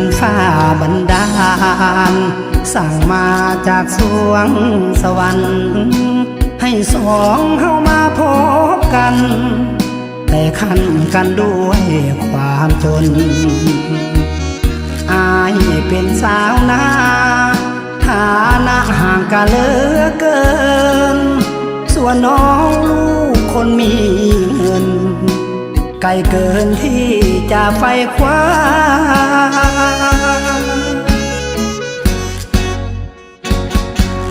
อนฟ้าบันดาล สั่งมาจากสวงสวรรค์ ให้สองเฮามาพบกัน แต่ขันกันด้วยความจน อายเป็นสาวนาฐานะห่างกันเหลือเกิน ส่วนน้องลูกคนมีเงิน ไกลเกินที่จะไฟคว้า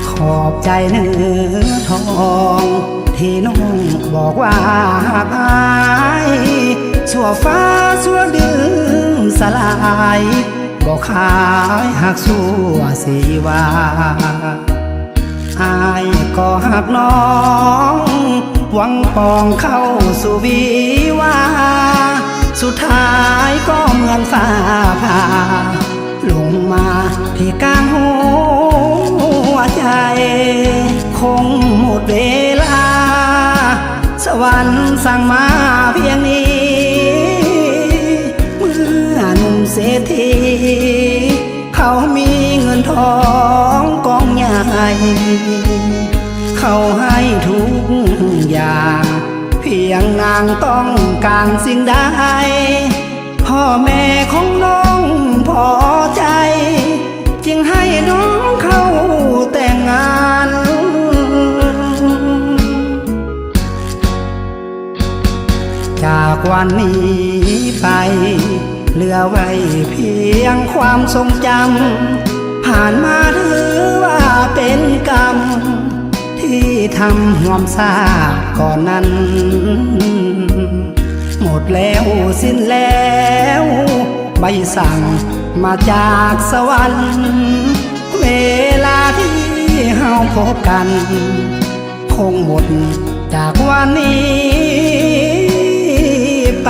ขอบใจเนื้อทอง ที่น้องบอกว่าหากอายชั่วฟ้าชั่วดินสลายบอกขายหักสู้สีวาอายก็หักน้อง หวังปองเข้าสู่วีวา สุดท้ายก็เหมือนฟ้าผ่าลงมาที่กลางหัวใจ คงหมดเวลา สวรรค์สั่งมาเพียงนี้ เมื่อหนุ่มเศรษฐีเขามีเงินทองกองใหญ่ เขาให้ทุก ยงนางต้องการสิ่งใดพ่อแม่ของน้องพอใจ จึงให้น้องเข้าแต่งงาน จากวันนี้ไป เหลือไว้เพียงความทรงจำผ่านมาถือว่าเป็นกรรม ทำห่วมซาก่อนนั้น หมดแล้วสิ้นแล้ว ใบสั่งมาจากสวรรค์ เวลาที่เฮาพบกัน คงหมดจากวันนี้ไป